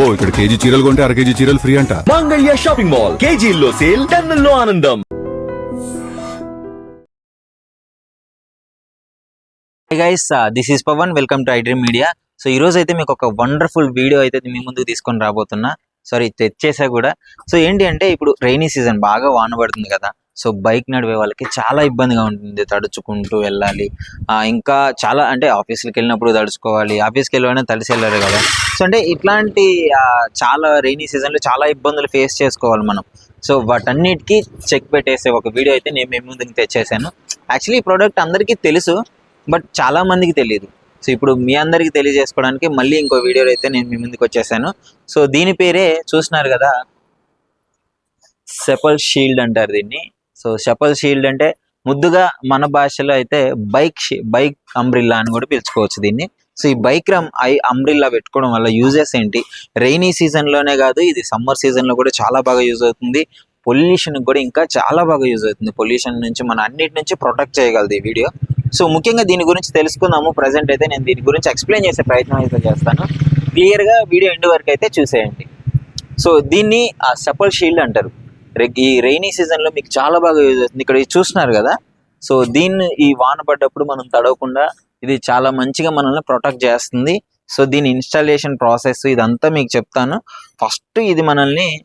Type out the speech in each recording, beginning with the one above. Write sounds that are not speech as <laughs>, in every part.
అబ్బో ఇక్కడ కేజీ చీరలు కొంటే అర కేజీ చీరలు ఫ్రీ అంట. మంగళ్య షాపింగ్ మాల్ కేజీల్లో సేల్ టన్నుల్లో ఆనందం. Guys this is Pawan welcome to iDream media so ఈ రోజు అయితే మీకు ఒక వండర్ఫుల్ వీడియో అయితే మీ ముందుకు తీసుకొని రాబోతున్నా. సారీ తెచ్చేసా కూడా. సో ఏంటి అంటే ఇప్పుడు రైనీ సీజన్ బాగా వాన పడుతుంది కదా. సో బైక్ నడిపే వాళ్ళకి చాలా ఇబ్బందిగా ఉంటుంది తడుచుకుంటూ వెళ్ళాలి. ఇంకా చాలా అంటే ఆఫీస్కి వెళ్ళినప్పుడు తడుచుకోవాలి. ఆఫీస్కి వెళ్ళినా తడిసి వెళ్ళారు కదా. సో అంటే ఇట్లాంటి చాలా రైనీ సీజన్లో చాలా ఇబ్బందులు ఫేస్ చేసుకోవాలి మనం. సో వాటన్నిటికీ చెక్ పెట్టేసే ఒక వీడియో అయితే నేను మేము ముందుకు తెచ్చేసాను. యాక్చువల్లీ ఈ ప్రోడక్ట్ అందరికీ తెలుసు బట్ చాలా మందికి తెలియదు. సో ఇప్పుడు మీ అందరికీ తెలియజేసుకోవడానికి మళ్ళీ ఇంకో వీడియో అయితే నేను మీ ముందుకు వచ్చేసాను. సో దీని పేరే చూస్తున్నారు కదా సెపల్ షీల్డ్ అంటారు దీన్ని. సో షపల్ షీల్డ్ అంటే ముద్దుగా మన భాషలో అయితే బైక్ బైక్ అంబ్రిల్లా అని కూడా పిలుచుకోవచ్చు దీన్ని. సో ఈ బైక్ రమ్ ఐ అంబ్రిల్లా పెట్టుకోవడం వల్ల యూజెస్ ఏంటి? రెయినీ సీజన్లోనే కాదు ఇది సమ్మర్ సీజన్లో కూడా చాలా బాగా యూజ్ అవుతుంది. పొల్యూషన్ కూడా ఇంకా చాలా బాగా యూజ్ అవుతుంది. పొల్యూషన్ నుంచి మన అన్నిటి నుంచి ప్రొటెక్ట్ చేయగలదు ఈ వీడియో సో ముఖ్యంగా దీని గురించి తెలుసుకుందాము. ప్రజెంట్ అయితే నేను దీని గురించి ఎక్స్ప్లెయిన్ చేసే ప్రయత్నం అయితే చేస్తాను. క్లియర్గా వీడియో ఎండ్ వరకు అయితే చూసేయండి. సో దీన్ని ఆ సెపల్ షీల్డ్ అంటారు. ఈ రైనీ సీజన్లో మీకు చాలా బాగా యూజ్ అవుతుంది. ఇక్కడ చూస్తున్నారు కదా? సో దీన్ని ఈ వాన పడ్డప్పుడు మనం తడవకుండా ఇది చాలా మంచిగా మనల్ని ప్రొటెక్ట్ చేస్తుంది. సో దీని ఇన్స్టాలేషన్ ప్రాసెస్ ఇదంతా మీకు చెప్తాను. ఫస్ట్ ఇది మనల్ని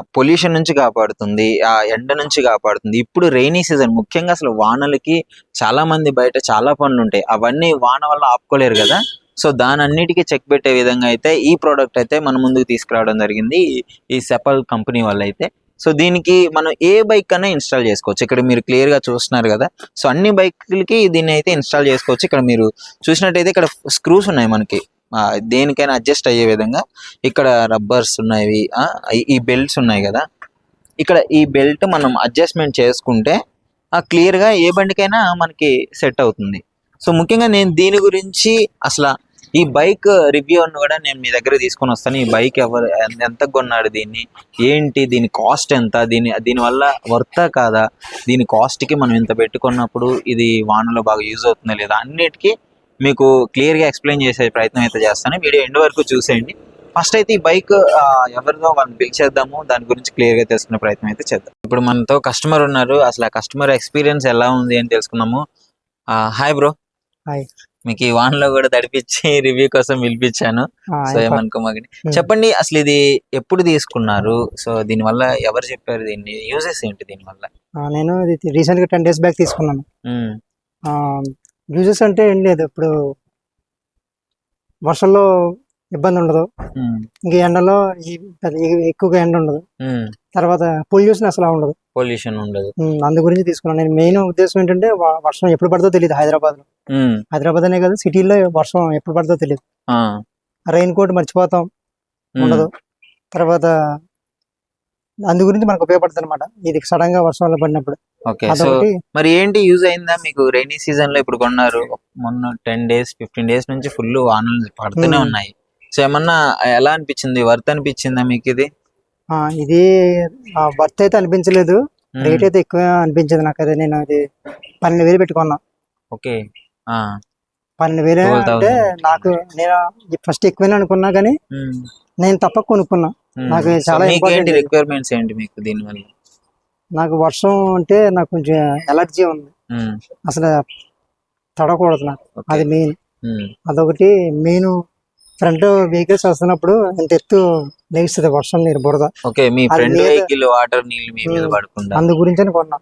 పొల్యూషన్ నుంచి కాపాడుతుంది. ఆ ఎండ నుంచి కాపాడుతుంది. ఇప్పుడు రైనీ సీజన్ ముఖ్యంగా అసలు వానలకి చాలా మంది బయట చాలా పనులు ఉంటాయి. అవన్నీ వాన వల్ల ఆపుకోలేరు కదా? సో దాని అన్నిటికీ చెక్ పెట్టే విధంగా అయితే ఈ ప్రోడక్ట్ అయితే మన ముందుకు తీసుకురావడం జరిగింది. ఈ- ఈ సెపల్ కంపెనీ వల్ల అయితే సో దీనికి మనం ఏ బైక్ అయినా ఇన్స్టాల్ చేసుకోవచ్చు. ఇక్కడ మీరు క్లియర్గా చూస్తున్నారు కదా. సో అన్ని బైక్లకి దీన్ని అయితే ఇన్స్టాల్ చేసుకోవచ్చు. ఇక్కడ మీరు చూసినట్టయితే ఇక్కడ స్క్రూస్ ఉన్నాయి మనకి. దేనికైనా అడ్జస్ట్ అయ్యే విధంగా ఇక్కడ రబ్బర్స్ ఉన్నాయి ఆ, ఈ- బెల్ట్స్ ఉన్నాయి కదా. ఇక్కడ ఈ బెల్ట్ మనం అడ్జస్ట్మెంట్ చేసుకుంటే ఆ క్లియర్గా ఏ బండికైనా మనకి సెట్ అవుతుంది. సో ముఖ్యంగా నేను దీని గురించి అసలు ఈ బైక్ రివ్యూ అని కూడా నేను మీ దగ్గర తీసుకొని వస్తాను. ఈ బైక్ ఎవరు ఎంత కొన్నాడు దీన్ని ఏంటి దీని కాస్ట్ ఎంత దీని దీనివల్ల వర్తా కాదా దీని కాస్ట్కి మనం ఇంత పెట్టుకున్నప్పుడు ఇది వానలో బాగా యూజ్ అవుతుందా లేదా అన్నిటికీ మీకు క్లియర్గా ఎక్స్ప్లెయిన్ చేసే ప్రయత్నం అయితే చేస్తాను. వీడియో ఎండ్ వరకు చూసేయండి. ఫస్ట్ అయితే ఈ బైక్ ఎవరిదో వాళ్ళని పిలిచేద్దాము దాని గురించి క్లియర్గా తెలుసుకునే ప్రయత్నం అయితే చేద్దాం. ఇప్పుడు మనతో కస్టమర్ ఉన్నారు. అసలు ఆ కస్టమర్ ఎక్స్పీరియన్స్ ఎలా ఉంది అని తెలుసుకున్నాము హాయ్ బ్రో హాయ్. మీకు ఈ వాన్లో కూడా తడిపించి <laughs> రివ్యూ కోసం పిలిపించాను. So Hmm. చెప్పండి అసలు ఇది ఎప్పుడు తీసుకున్నారు? సో దీని వల్ల ఎవరు చెప్పారు దీన్ని? యూజెస్ ఏంటి దీని వల్ల? నేను ఇది రీసెంట్గా టెన్ డేస్ బ్యాక్ తీసుకున్నాను. యూజెస్ అంటే ఏం లేదు. ఇప్పుడు వర్షంలో ఇబ్బంది ఉండదు ఇంక ఎండలో ఎక్కువగా ఎండ ఉండదు తర్వాత పొల్యూషన్ అసలు ఉండదు. పొల్యూషన్ ఉండదు. అందు గురించి తీసుకున్నాను. నేను మెయిన్ ఉద్దేశం ఏంటంటే వర్షం ఎప్పుడు పడుతుందో తెలియదు హైదరాబాద్లో హైదరాబాద్ అనే కాదు సిటీలో వర్షం ఎప్పుడు పడుతుందో తెలియదు రెయిన్ కోట్ మర్చిపోతాం. ఉండదు. తర్వాత అందు గురించి మనకు ఉపయోగపడుతుంది అనమాట ఇది సడన్గా పడినప్పుడు. ఓకే. సో అదొకటి మరి ఏంటి యూజ్ అయిందా మీకు? రైనీ సీజన్లో ఇప్పుడు కొన్నారు. మొన్న టెన్ డేస్ ఫిఫ్టీన్ డేస్ నుంచి ఫుల్ వానలు పడుతూనే. ఉన్నాయి. సో ఏమన్నా ఎలా అనిపించింది? వర్త్ అనిపించిందా మీకు ఇది? ఇది వర్త్ అయితే అనిపించలేదు. రేట్ అయితే ఎక్కువ అనిపించింది నాకు అదే నేను అది పన్నెండు వేలు పెట్టుకున్నా. ఓకే. పన్నెండు వేలు 12,000. అంటే నాకు నేను ఫస్ట్ ఎక్కువనే అనుకున్నా కానీ నేను తప్పక కొనుక్కున్నా. నాకు చాలా. రిక్వైర్మెంట్స్ ఏంటి మీకు దీని వల్ల నాకు వర్షం అంటే నాకు కొంచెం ఎలర్జీ ఉంది. అసలు తడకూడదు నాకు. అది మెయిన్ అదొకటి. మెయిన్ ఫ్రంట్ వెహికల్స్ వస్తున్నప్పుడు ఇంత ఎత్తు లేస్తుంది వర్షం నీరు బురద. ఓకే మీ మీద- వెహికల్ వాటర్ నీళ్ళు మీ మీద ఉమ్. పడకుండా అందు గురించి అని కొన్నా.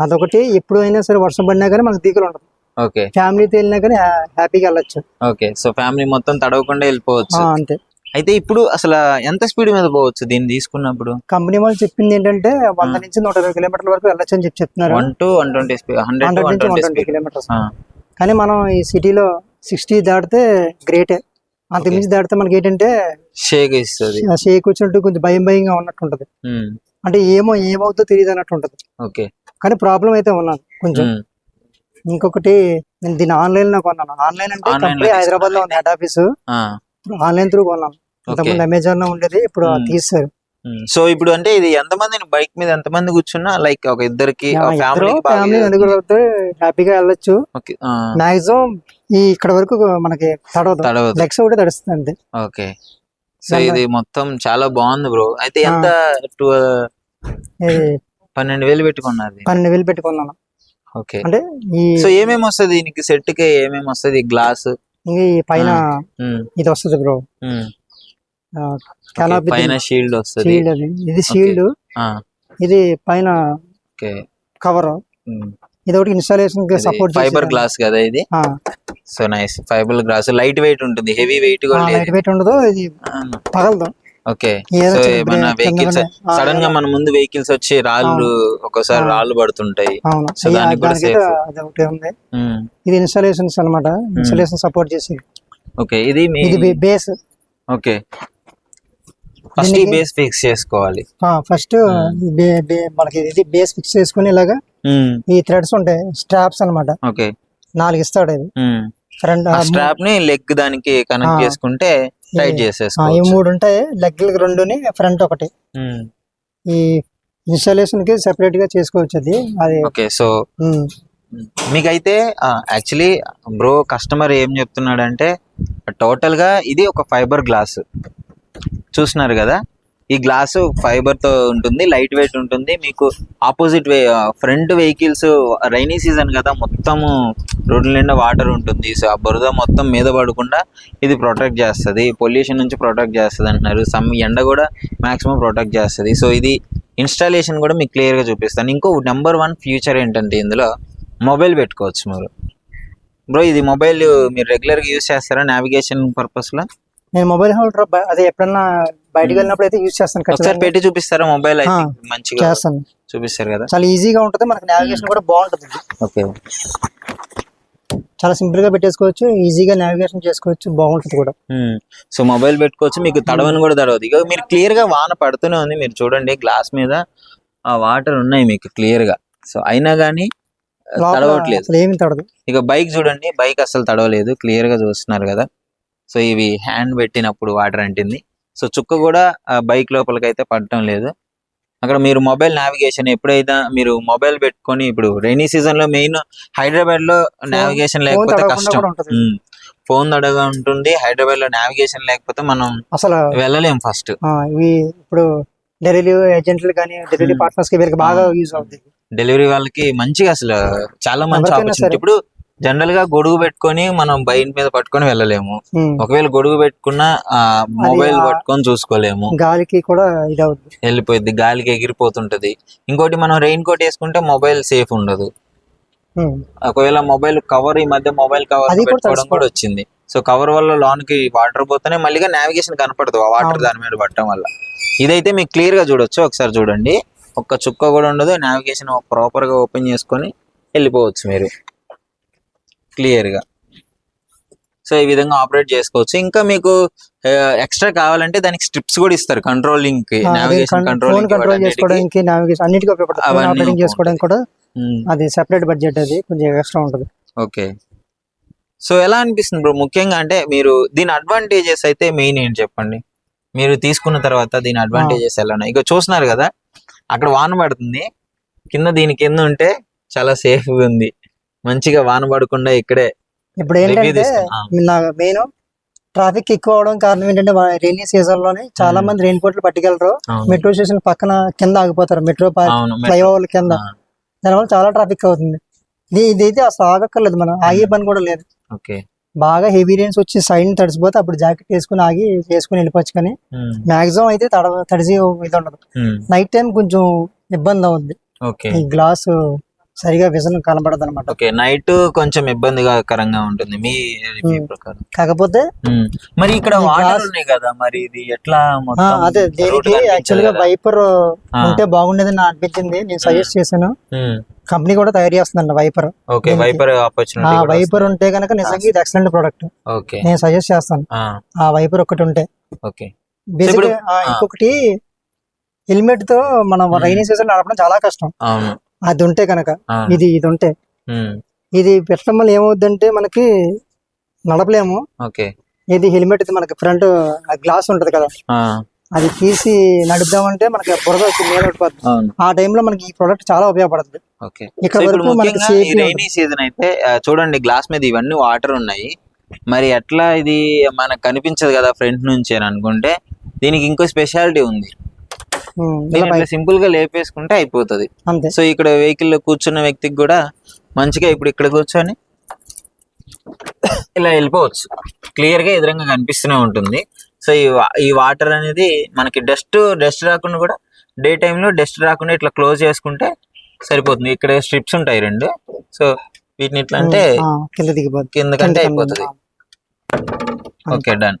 అదొకటి ఎప్పుడు అయినా సరే వర్షం పడినా కానీ మనకు దిగులు ఉండదు. ఓకే. ఫ్యామిలీతో వెళ్ళినా కానీ హ్యా- హ్యాపీగా వెళ్ళొచ్చు. ఓకే సో ఫ్యామిలీ మొత్తం తడవకుండా వెళ్ళిపోవచ్చు. అంతే. అయితే ఇప్పుడు అసలు ఎంత స్పీడ్ మీద పోవచ్చు దీన్ని తీసుకున్నప్పుడు? కంపెనీ వాళ్ళు చెప్పింది ఏంటంటే వంద. నుంచి నూట ఇరవై కిలోమీటర్ల వరకు వెళ్ళొచ్చు అని చెప్పి చెప్తున్నారు. One two one twenty speed hundred one నుంచి one twenty twenty speed. Kilometres. కానీ మనం ఈ సిటీలో సిక్స్టీ దాటితే గ్రేటే. అంత. మించి దాటితే మనకి ఏంటంటే షేక్ ఇస్తుంది షేక్ వచ్చినట్టు కొంచెం భయం భయంగా ఉన్నట్టు ఉంటది అంటే ఏమో ఏమవుతుందో తెలియదు అన్నట్టు ఉంటది ఓకే. కానీ ప్రాబ్లం అయితే ఉన్నది కొంచెం. ఇంకొకటి నేను దీన్ని ఆన్లైన్లో కొన్నాను. ఆన్లైన్ అంటే కంపెనీ హైదరాబాద్లో ఉంది హెడ్ ఆఫీస్. ఆన్లైన్ త్రూ కొన్నాను. ఇంతకుముందు అమెజాన్లో ఉండేది ఇప్పుడు Hmm. సో ఇప్పుడు అంటే ఇది ఎంతమంది బైక్ మీద ఎంతమంది కూర్చున్నా లైక్ ఒక ఇద్దరికి ఫ్యామిలీ ఫ్యామిలీ నలుగురు వెళ్తే హ్యాపీగా వెళ్ళొచ్చు. ఓకే మాక్సిమం ఈ ఇక్కడ వరకు మనకి తడవదు. తడవదు. లెగ్స్ ఒకటి తడుస్తుంది ఓకే సో ఇది మొత్తం చాలా బాగుంది బ్రో అయితే ఎంత టూ పన్నెండు వేలు పెట్టుకున్నారు దీన్ని. పన్నెండు వేలు పెట్టుకున్నాను. ఓకే అంటే ఈ సో ఏమేమి వస్తుంది దీనికి? సెట్కి ఏమేమి వస్తుంది? గ్లాస్ ఈ పైన ఇది వస్తుంది బ్రో పైన షీల్డ్ వస్తుంది. షీల్డ్ అది. ఇది షీల్డ్ ఇది పైన కవర్ ఇది ఒకటి ఇన్స్టాలేషన్కి సపోర్ట్ ఫైబర్ గ్లాస్ కదా ఇది? So nice fibre glass light weight ఉంటుంది. హెవీ వెయిట్ కూడా లైట్ వెయిట్ ఉండదు. ఇది పగలదు. ఓకే. సో ఏమన్నా వెహికల్స్ సడన్గా మన ముందు వెహికల్స్ వచ్చి రాళ్ళు ఒక్కోసారి. రాళ్ళు పడుతుంటాయి. సో దానికి కూడా ఉమ్. ఇది ఇన్స్టాలేషన్స్ అన్నమాట. ఇన్స్టాలేషన్ సపోర్ట్ చేసి ఓకే. ఇది ఇది బేస్ ఓకే. ఫస్ట్ ఈ బేస్ ఫిక్స్ చేసుకోవాలి. ఫస్ట్ మనకి ఇది బేస్ ఫిక్స్ చేసుకుని ఇలాగా ఉమ్. ఈ థ్రెడ్స్ ఉంటాయి స్ట్రాప్స్ అన్నమాట. ఓకే. నాలుగు ఇస్తాడు ఇది. స్ట్రాప్ని లెగ్ దానికి కనెక్ట్. చేసుకుంటే టైట్ ఈ చేసేసుకోవచ్చు మూడు ఉంటాయి లెగ్లకు రెండుని ఫ్రంట్ ఒకటి. ఈ ఇన్స్టాలేషన్కి సెపరేట్గా చేసుకోవచ్చు అది. అది ఓకే సో మీకైతే యాక్చువల్లీ బ్రో కస్టమర్ ఏం చెప్తున్నాడంటే టోటల్గా ఇది ఒక ఫైబర్ గ్లాస్ చూస్తున్నారు కదా ఈ గ్లాస్ ఫైబర్తో ఉంటుంది లైట్ వెయిట్ ఉంటుంది మీకు opposite way front vehicles rainy season కదా మొత్తము రోడ్ల నిండా వాటర్ ఉంటుంది. సో ఆ బురద మొత్తం మీద పడకుండా ఇది ప్రొటెక్ట్ చేస్తుంది. పొల్యూషన్ నుంచి ప్రొటెక్ట్ చేస్తుంది అంటున్నారు. సమ్ ఎండ కూడా మ్యాక్సిమం ప్రొటెక్ట్ చేస్తుంది. సో ఇది ఇన్స్టాలేషన్ కూడా మీకు క్లియర్గా చూపిస్తాను. ఇంకో నెంబర్ వన్ ఫ్యూచర్ ఏంటంటే ఇందులో మొబైల్ పెట్టుకోవచ్చు మీరు. బ్రో ఇది మొబైల్ మీరు రెగ్యులర్గా యూస్ చేస్తారా? నావిగేషన్ పర్పస్లో నేను మొబైల్ హోల్డర్ అదే ఎప్పుడన్నా బయటకు వెళ్ళినప్పుడు అయితే యూజ్ చేస్తాను ఒకసారి పెట్టి చూపిస్తారా మొబైల్ అయితే మంచిగా చేస్తాను. చూపిస్తారు కదా? చాలా ఈజీగా ఉంటుంది మనకి నావిగేషన్ కూడా బాగుంటుంది. ఓకే. చాలా సింపుల్గా పెట్టేసుకోవచ్చు ఈజీగా నావిగేషన్ చేసుకోవచ్చు బాగుంటుంది కూడా. సో మొబైల్ పెట్టుకోవచ్చు మీకు తడవని కూడా తడవదు. ఇక మీరు క్లియర్గా వాన పడుతూనే ఉంది మీరు చూడండి గ్లాస్ మీద ఆ వాటర్ ఉన్నాయి మీకు క్లియర్గా. సో అయినా కానీ తడవట్లేదు. ఏమి తడదు. ఇక బైక్ చూడండి బైక్ అసలు తడవలేదు క్లియర్గా చూస్తున్నారు కదా. సో ఇవి హ్యాండ్ పెట్టినప్పుడు వాటర్ అంటింది. సో చుక్క కూడా బైక్ లోపలికి అయితే పడటం లేదు. అక్కడ మీరు మొబైల్ నావిగేషన్ ఎప్పుడైతే మీరు మొబైల్ పెట్టుకొని ఇప్పుడు రైనీ సీజన్లో మెయిన్ హైదరాబాద్లో నావిగేషన్ లేకపోతే కష్టం. ఫోన్ తడగా ఉంటుంది. హైదరాబాద్లో నావిగేషన్ లేకపోతే మనం అసలు వెళ్ళలేం ఫస్ట్ ఇవి ఇప్పుడు డెలివరీ ఏజెంట్లు కానీ డెలివరీ. పార్ట్నర్స్కి వీళ్ళకి బాగా యూజ్ అవుతుంది డెలివరీ వాళ్ళకి మంచిగా అసలు చాలా మంచి ఆపర్చునిటీ. ఇప్పుడు జనరల్గా గొడుగు పెట్టుకొని మనం బైక్ మీద పట్టుకొని వెళ్ళలేము. ఒకవేళ గొడుగు పెట్టుకున్న మొబైల్ పట్టుకొని చూసుకోలేము. గాలికి కూడా ఇది అవుతుంది వెళ్ళిపోయింది గాలికి ఎగిరిపోతుంటది. ఇంకోటి మనం రెయిన్ కోట్ వేసుకుంటే మొబైల్ సేఫ్ ఉండదు. ఒకవేళ మొబైల్ కవర్ ఈ మధ్య మొబైల్ కవర్ పెట్టుకోవడం కూడా వచ్చింది. సో కవర్ వల్ల లోనికి వాటర్ పోతేనే మళ్ళీగా నావిగేషన్ కనపడదు ఆ వాటర్. దాని మీద పట్టడం వల్ల. ఇదైతే మీకు క్లియర్గా చూడొచ్చు. ఒకసారి చూడండి. ఒక్క చుక్క కూడా ఉండదు. నావిగేషన్ ప్రాపర్గా ఓపెన్ చేసుకొని వెళ్ళిపోవచ్చు మీరు. క్లియర్గా. సో ఈ విధంగా ఆపరేట్ చేసుకోవచ్చు. ఇంకా మీకు ఎక్స్ట్రా కావాలంటే దానికి స్ట్రిప్స్ కూడా ఇస్తారు. కంట్రోలింగ్కి నావిగేషన్ కంట్రోలింగ్ కంట్రోల్ చేసుకోవడానికి నావిగేషన్ అన్నిటికీ ఉపయోగపడుతుంది. చేసుకోవడానికి కూడా. అది సెపరేట్ బడ్జెట్ అది కొంచెం ఎక్స్ట్రా ఉంటుంది. ఓకే. సో ఎలా అనిపిస్తుంది బ్రో? ముఖ్యంగా అంటే మీరు దీని అడ్వాంటేజెస్ అయితే మెయిన్ ఏంటి చెప్పండి? మీరు తీసుకున్న తర్వాత దీని అడ్వాంటేజెస్ ఎలా ఉన్నాయి? ఇక చూస్తున్నారు కదా అక్కడ వాన పడుతుంది. కింద దీని కింద ఉంటే చాలా సేఫ్ ఉంది. మంచిగా వాన పడకుండా ఇక్కడే ఇప్పుడు ఏంటంటే మెయిన్ ట్రాఫిక్ ఎక్కువ అవడం కారణం ఏంటంటే రైనీ సీజన్లోనే చాలా. మంది రెయిన్ కోట్లు పట్టుకెళ్ళరు. మెట్రో స్టేషన్ పక్కన కింద ఆగిపోతారు. మెట్రో ఫ్లైఓవర్ కింద. దానివల్ల చాలా ట్రాఫిక్ అవుతుంది. ఇది ఇదైతే అసలు ఆగక్కర్లేదు మనం. ఆగే పని కూడా లేదు. బాగా హెవీ రైన్స్ వచ్చి సైడ్ తడిసిపోతే అప్పుడు జాకెట్ వేసుకుని ఆగి వేసుకుని వెళ్ళిపోవచ్చు కానీ మాక్సిమం అయితే తడ తడిసి ఇది ఉండదు. నైట్ టైం కొంచెం ఇబ్బంది అవుద్ది. ఓకే. ఈ గ్లాస్ సరిగా విజన్ కనబడదు అనమాట ఓకే నైట్ కొంచెం ఇబ్బందికరంగా ఉంటుంది. మీ. ప్రకారం. కాకపోతే మరి ఇక్కడ వాటర్ ఉన్నాయి కదా మరి ఇది ఎట్లా అదే దీనికి యాక్చువల్గా? వైపర్. ఉంటే బాగుండేదని నాకు అనిపించింది. నేను సజెస్ట్ చేశాను. కంపెనీ కూడా తయారు చేస్తుందండి వైపర్ ఓకే వైపర్ ఆ ఆపర్చునిటీ వైపర్ ఉంటే కనుక నిజంగా ఇది ఎక్సలెంట్ ప్రోడక్ట్ ఓకే. నేను సజెస్ట్ చేస్తాను. ఆ, వైపర్ ఒకటి ఉంటే. ఓకే. ఇంకొకటి హెల్మెట్తో మనం Hmm. రైనీ సీజన్ నడపడం చాలా కష్టం. అవును. అది ఉంటే కనుక. ఇది ఇది ఉంటే ఇది పెట్టడం వల్ల ఏమవుద్దంటే మనకి నడపలేము. ఓకే. ఇది హెల్మెట్ ఇది మనకి ఫ్రంట్ గ్లాస్ ఉంటది కదా. అది తీసి నడుపుదామంటే మనకి బురద వచ్చి మీద పడిపోతుంది ఆ టైంలో మనకి ఈ ప్రోడక్ట్ చాలా ఉపయోగపడుతుంది ఇక్కడ వరకు మనకి రైనీ సీజన్ అయితే చూడండి గ్లాస్ మీద ఇవన్నీ వాటర్ ఉన్నాయి. మరి ఎట్లా ఇది మనకు కనిపించదు కదా ఫ్రంట్ నుంచి అని అనుకుంటే దీనికి ఇంకో స్పెషాలిటీ ఉంది. సింపుల్గా లేపేసుకుంటే అయిపోతుంది. సో ఇక్కడ వెహికల్లో కూర్చున్న వ్యక్తికి కూడా మంచిగా ఇప్పుడు ఇక్కడ కూర్చొని ఇలా వెళ్ళిపోవచ్చు. క్లియర్గా ఎదురుగా కనిపిస్తూనే ఉంటుంది. సో ఈ ఈ వాటర్ అనేది మనకి డస్ట్ డస్ట్ రాకుండా కూడా డే లో డస్ట్ రాకుండా ఇట్లా క్లోజ్ చేసుకుంటే సరిపోతుంది. ఇక్కడ స్ట్రిప్స్ ఉంటాయి రెండు. సో వీటిని ఇట్లా అంటే కింద కిందకంటే కింద అయిపోతుంది. Okay done.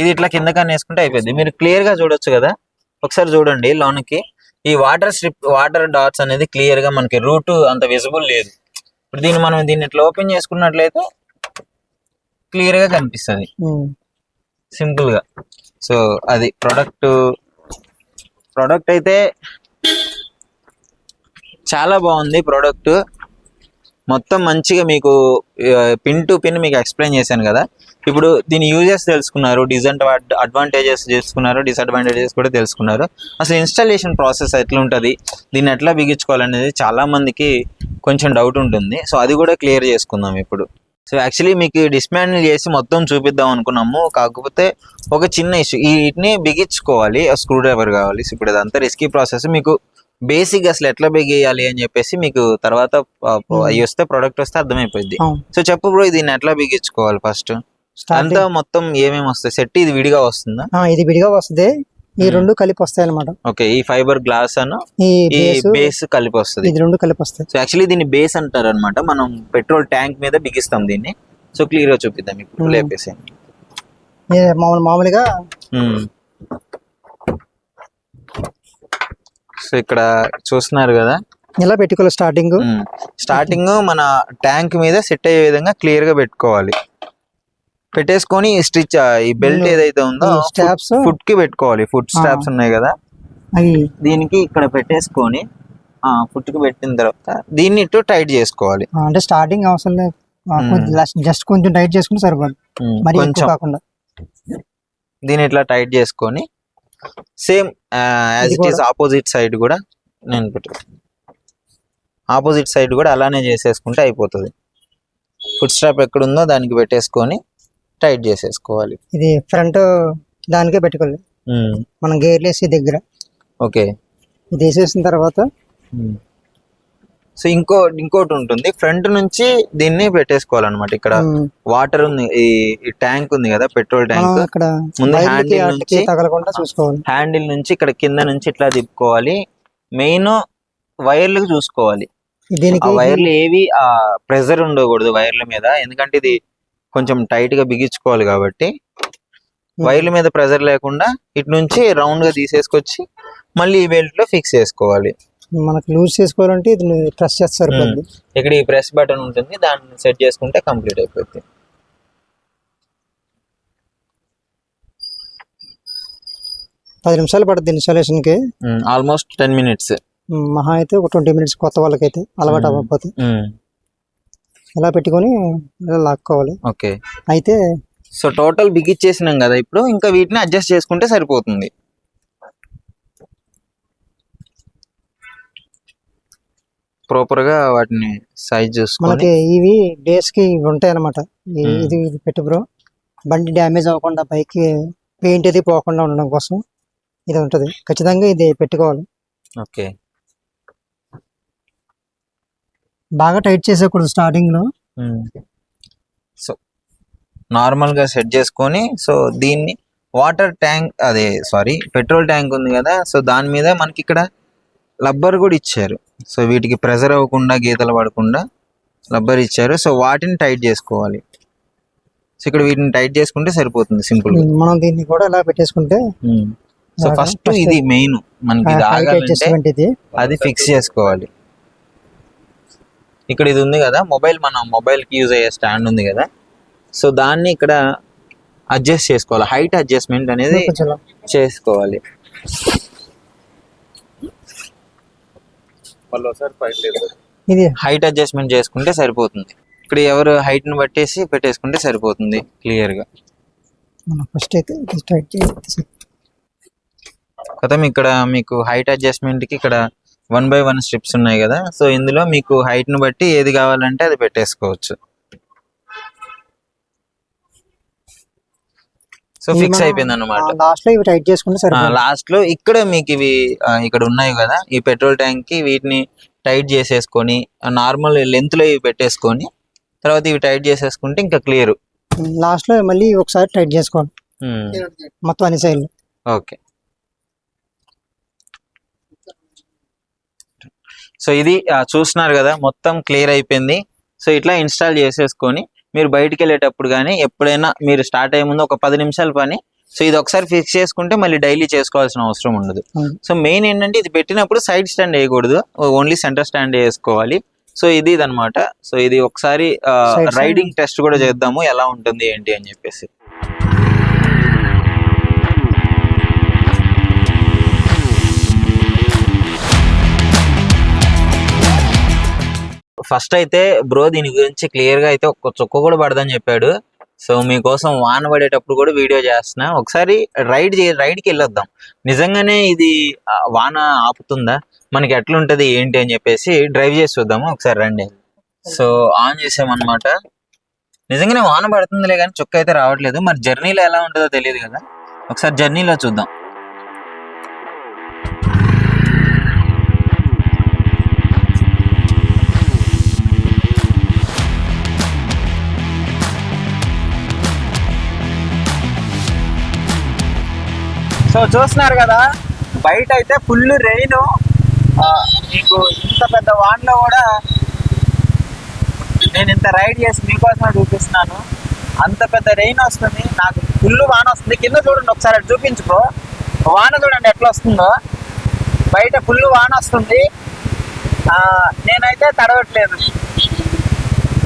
ఇది ఇట్లా కిందకని వేసుకుంటే అయిపోద్ది. మీరు క్లియర్గా చూడొచ్చు కదా? ఒకసారి చూడండి లోనికి. ఈ వాటర్ స్ట్రిప్ వాటర్ డాట్స్ అనేది క్లియర్గా మనకి రూట్ అంత విజిబుల్ లేదు. ఇప్పుడు దీన్ని మనం దీన్ని ఇట్లా ఓపెన్ చేసుకున్నట్లయితే క్లియర్గా కనిపిస్తుంది. సింపుల్గా. సో అది ప్రొడక్ట్ ప్రొడక్ట్ అయితే చాలా బాగుంది ప్రోడక్ట్ మొత్తం మంచిగా మీకు పిన్ టు పిన్ మీకు ఎక్స్ప్లెయిన్ చేశాను కదా. ఇప్పుడు దీని యూజెస్ తెలుసుకున్నారు డిజంట్ అడ్వాంటేజెస్ తెలుసుకున్నారు డిసడ్వాంటేజెస్ కూడా తెలుసుకున్నారు. అసలు ఇన్స్టాలేషన్ ప్రాసెస్ ఎట్లా ఉంటుంది దీన్ని ఎట్లా బిగించుకోవాలనేది చాలామందికి కొంచెం డౌట్ ఉంటుంది. సో అది కూడా క్లియర్ చేసుకుందాం ఇప్పుడు. సో యాక్చువల్లీ మీకు డిస్మాండిల్ చేసి మొత్తం చూపిద్దాం అనుకున్నాము. కాకపోతే ఒక చిన్న ఇష్యూ వీటిని బిగించుకోవాలి. స్క్రూ డ్రైవర్ కావాలి. సో ఇప్పుడు అదంతా రిస్కీ ప్రాసెస్ మీకు బేసిక్ అసలు ఎట్లా బిగియాలి అని చెప్పేసి మీకు తర్వాత ఆ, అవి వస్తే ప్రోడక్ట్ వస్తే అర్థమైపోయింది. సో చెప్పు బ్రో దీన్ని ఎట్లా బిగించుకోవాలి ఫస్ట్ అంతా మొత్తం ఏమేమి వస్తాయి? సెట్ ఇది విడిగా వస్తుందా? ఇది విడిగా వస్తుంది. ఈ రెండు కలిపి వస్తాయి అనమాట ఓకే ఈ ఫైబర్ గ్లాస్ అను ఈ బేస్ కలిపి వస్తుంది. ఇది రెండు కలిపి వస్తాయి. సో యాక్చువల్లీ దీన్ని బేస్ అంటారు అనమాట మనం పెట్రోల్ ట్యాంక్ మీద బిగిస్తాం దీన్ని. సో క్లియర్గా చూపిద్దాం ఇప్పుడు Hmm. లేపేసి మామూలుగా సో ఇక్కడ చూస్తున్నారు కదా. ఇలా పెట్టుకోవాలి స్టార్టింగ్ స్టార్టింగ్ మన ట్యాంక్ మీద సెట్ అయ్యే విధంగా క్లియర్గా పెట్టుకోవాలి. పెట్టేసుకొని స్టిచ్ ఈ బెల్ట్. ఏదైతే ఉందో straps- ఫుట్కి పెట్టుకోవాలి ఫుట్ స్టాప్స్ ఉన్నాయి కదా. దీనికి ఇక్కడ పెట్టేసుకొని ఫుట్కి పెట్టిన తర్వాత దీన్ని ఇటు టైట్ చేసుకోవాలి. అంటే స్టార్టింగ్ అవసరం లేదు. జస్ట్ కొంచెం టైట్ చేసుకుంటే సరిపోదు. మరి కొంచెం. కాకుండా. దీన్ని ఇట్లా టైట్ చేసుకొని same as it is opposite side కూడా నేను పెట్టు ఆపోజిట్ సైడ్ కూడా అలానే చేసేసుకుంటే అయిపోతుంది. ఫుట్ స్టాప్ ఎక్కడుందో దానికి పెట్టేసుకొని టైట్ చేసేసుకోవాలి. ఇది ఫ్రంట్ దానికే పెట్టుకోవాలి. మనం గేర్లు వేసే దగ్గర. ఓకే ఇది వేసేసిన తర్వాత సో ఇంకో ఇంకోటి ఉంటుంది. ఫ్రంట్ నుంచి దీన్ని పెట్టేసుకోవాలన్నమాట. ఇక్కడ వాటర్ ఉంది ఈ ట్యాంక్ ఉంది కదా పెట్రోల్ ట్యాంక్. ముందు హ్యాండిల్ నుంచి చూసుకోవాలి. హ్యాండిల్ నుంచి ఇక్కడ కింద నుంచి ఇట్లా తిప్పుకోవాలి. మెయిన్ వైర్లకు చూసుకోవాలి. ఆ దీనికి వైర్లు ఏవి ఆ ప్రెజర్ ఉండకూడదు వైర్ల మీద. ఎందుకంటే ఇది కొంచెం టైట్గా బిగించుకోవాలి కాబట్టి. వైర్ల మీద ప్రెజర్ లేకుండా ఇటు నుంచి రౌండ్గా తీసేసుకొచ్చి మళ్ళీ ఈ బెల్ట్లో ఫిక్స్ చేసుకోవాలి. మనకు లూజ్ చేసుకోవాలంటే ఇది ప్రెస్ చేస్తే సరిపోద్ది. ఇక్కడ ఈ ప్రెస్ బటన్ ఉంటుంది దాన్ని సెట్ చేసుకుంటే కంప్లీట్ అయిపోతుంది పది నిమిషాలు పడుతుంది ఇన్స్టాలేషన్కి. ఆల్మోస్ట్ టెన్ మినిట్స్ మహా అయితే ఒక ట్వంటీ మినిట్స్ కొత్త వాళ్ళకైతే అలవాటు ఉమ్. అవ్వకపోతే. ఇలా పెట్టుకొని ఇలా లాక్కోవాలి. ఓకే అయితే సో టోటల్ బిగిచ్చేసినాం కదా ఇప్పుడు ఇంకా వీటిని అడ్జస్ట్ చేసుకుంటే సరిపోతుంది. ప్రాపర్గా వాటిని సైజ్ చూసుకొని మనకి ఇవి డేస్కి ఇవి ఉంటాయి అనమాట ఉమ్. ఇది ఇది పెట్టు బ్రో బండి డ్యామేజ్ అవ్వకుండా బైక్ పెయింట్ అది పోకుండా ఉండడం కోసం ఇది ఉంటది. ఖచ్చితంగా ఇది పెట్టుకోవాలి. ఓకే బాగా టైట్ చేసేకూడదు స్టార్టింగ్లో. సో నార్మల్గా సెట్ చేసుకొని సో దీన్ని వాటర్ ట్యాంక్ అదే సారీ పెట్రోల్ ట్యాంక్ ఉంది కదా సో దాని మీద మనకి ఇక్కడ రబ్బర్ కూడా ఇచ్చారు. సో వీటికి ప్రెజర్ అవ్వకుండా గీతలు పడకుండా రబ్బర్ ఇచ్చారు. సో వాటిని టైట్ చేసుకోవాలి. సో ఇక్కడ వీటిని టైట్ చేసుకుంటే సరిపోతుంది సింపుల్ మనం దీన్ని కూడా ఇలా పెట్టేసుకుంటే సో ఫస్ట్ ఇది మెయిన్. మనకి ఇది అది ఫిక్స్ చేసుకోవాలి. ఇక్కడ ఇది ఉంది కదా మొబైల్ మన మొబైల్కి యూజ్ అయ్యే స్టాండ్ ఉంది కదా. సో దాన్ని ఇక్కడ అడ్జస్ట్ చేసుకోవాలి. హైట్ అడ్జస్ట్మెంట్ అనేది ఇది హైట్ అడ్జస్ట్మెంట్ చేసుకుంటే సరిపోతుంది. ఇక్కడ ఎవరు హైట్ని బట్టేసి పెట్టేసుకుంటే సరిపోతుంది క్లియర్గా. మనం ఫస్ట్ అయితే ఇది టైట్ చేసి కథం ఇక్కడ మీకు హైట్ అడ్జస్ట్మెంట్కి ఇక్కడ వన్ బై వన్ స్ట్రిప్స్ ఉన్నాయి కదా. సో ఇందులో మీకు హైట్ని బట్టి ఏది కావాలంటే అది పెట్టేసుకోవచ్చు. సో ఫిక్స్ అయిపోయింది అనమాట లాస్ట్లో ఇవి టైట్ చేసుకుంటే సరిపోతుంది. లాస్ట్లో ఇక్కడ మీకు ఇవి ఇక్కడ ఉన్నాయి కదా ఈ పెట్రోల్ ట్యాంక్కి వీటిని టైట్ చేసేసుకొని నార్మల్ లెంత్లో ఇవి పెట్టేసుకొని తర్వాత ఇవి టైట్ చేసేసుకుంటే ఇంకా క్లియర్. లాస్ట్లో మళ్ళీ ఒకసారి టైట్ చేసుకోవాలి. మొత్తం అన్ని సైడ్లు. ఓకే. సో ఇది చూస్తున్నారు కదా మొత్తం క్లియర్ అయిపోయింది. సో ఇట్లా ఇన్స్టాల్ చేసేసుకొని మీరు బయటికి వెళ్ళేటప్పుడు కానీ ఎప్పుడైనా మీరు స్టార్ట్ అయ్యే ముందు ఒక పది నిమిషాల పని. సో ఇది ఒకసారి ఫిక్స్ చేసుకుంటే మళ్ళీ డైలీ చేసుకోవాల్సిన అవసరం ఉండదు. సో మెయిన్ ఏంటంటే ఇది పెట్టినప్పుడు సైడ్ స్టాండ్ వేయకూడదు. ఓన్లీ సెంటర్ స్టాండ్ వేసుకోవాలి. సో ఇది ఇదన్నమాట. సో ఇది ఒకసారి. రైడింగ్ టెస్ట్ కూడా చేద్దాము. ఎలా ఉంటుంది ఏంటి అని చెప్పేసి. ఫస్ట్ అయితే బ్రో దీని గురించి క్లియర్గా అయితే ఒక్క చుక్క కూడా పడదని చెప్పాడు. సో మీకోసం వాన పడేటప్పుడు కూడా వీడియో చేస్తున్నా. ఒకసారి రైడ్ రైడ్కి వెళ్ళొద్దాం. నిజంగానే ఇది వాన ఆపుతుందా? మనకి ఎట్లుంటది ఏంటి అని చెప్పేసి డ్రైవ్ చేసి చూద్దాము. ఒకసారి రండి. సో ఆన్ చేసామన్నమాట. నిజంగానే వాన పడుతుందిలే కానీ చుక్క అయితే రావట్లేదు. మరి జర్నీలో ఎలా ఉంటుందో తెలియదు కదా. ఒకసారి జర్నీలో చూద్దాం. సో చూస్తున్నారు కదా బయట అయితే ఫుల్ రెయిన్ మీకు ఇంత పెద్ద వాన్లో కూడా నేను ఇంత రైడ్ చేసి మీకోసమే చూపిస్తున్నాను. అంత పెద్ద రెయిన్ వస్తుంది నాకు ఫుల్ వాన వస్తుంది. కింద చూడండి ఒకసారి అటు చూపించుకో వాన చూడండి ఎట్లా వస్తుందో. బయట ఫుల్ వాన వస్తుంది. నేనైతే తడవట్లేదు.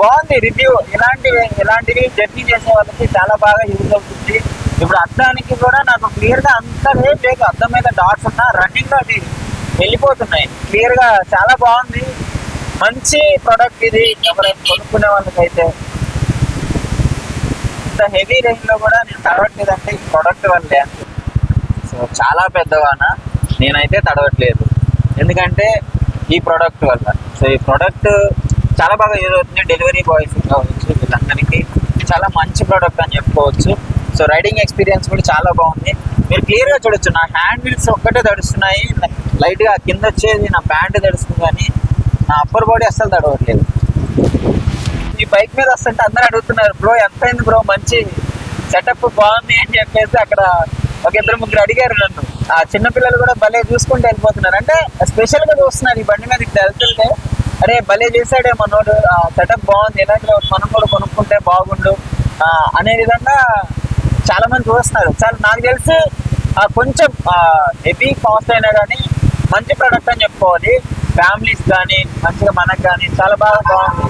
బాగుంది రివ్యూ ఇలాంటివి ఇలాంటివి జర్నీ చేసే వాళ్ళకి చాలా బాగా యూజ్ అవుతుంది. ఇప్పుడు అద్దానికి కూడా నాకు క్లియర్గా అంత రేట్ లేదు అద్దం మీద డాట్స్ ఉన్నా రన్నింగ్ అది వెళ్ళిపోతున్నాయి. క్లియర్గా చాలా బాగుంది. మంచి ప్రోడక్ట్ ఇది. ఎవరైనా కొనుక్కునే వాళ్ళకైతే ఇంత హెవీ రేంజ్లో కూడా నేను తడవట్లేదంటే ఈ ప్రోడక్ట్ వల్లే సో చాలా పెద్దవాన నేనైతే తడవట్లేదు. ఎందుకంటే ఈ ప్రోడక్ట్ వల్ల. సో ఈ ప్రోడక్ట్ చాలా బాగా యూజ్ అవుతుంది. డెలివరీ బాయ్స్ కావచ్చు వీళ్ళందరికీ. చాలా మంచి ప్రోడక్ట్ అని చెప్పుకోవచ్చు. సో రైడింగ్ ఎక్స్పీరియన్స్ కూడా చాలా బాగుంది. మీరు క్లియర్గా చూడొచ్చు. నా హ్యాండ్ వీల్స్ ఒక్కటే తడుస్తున్నాయి. లైట్గా కింద వచ్చేది నా ప్యాంట్ తడుస్తుంది కానీ నా అప్పర్ బాడీ అస్సలు తడవట్లేదు. ఈ బైక్ మీద వస్తుంటే అందరూ అడుగుతున్నారు బ్రో ఎంత అయింది బ్రో మంచి సెటప్ బాగుంది అని చెప్పేసి అక్కడ ఒక ఇద్దరు ముగ్గురు అడిగారు నన్ను. ఆ చిన్నపిల్లలు కూడా భలే చూసుకుంటూ వెళ్ళిపోతున్నారు. అంటే స్పెషల్గా చూస్తున్నారు ఈ బండి మీద ఇక్కడ వెళ్తుంటే. అరే భలే చేశాడే మనోడు సెటప్ బాగుంది. ఎలాంటి మనం కూడా కొనుక్కుంటే బాగుండు. అనే విధంగా చాలా మంది చూస్తున్నారు చాలా నాకు తెలిసి ఆ, కొంచెం హెవీ కాస్ట్ అయినా కానీ మంచి ప్రోడక్ట్ అని చెప్పుకోవాలి. ఫ్యామిలీస్ కానీ మంచిగా మనకు కానీ చాలా బాగా బాగుంది.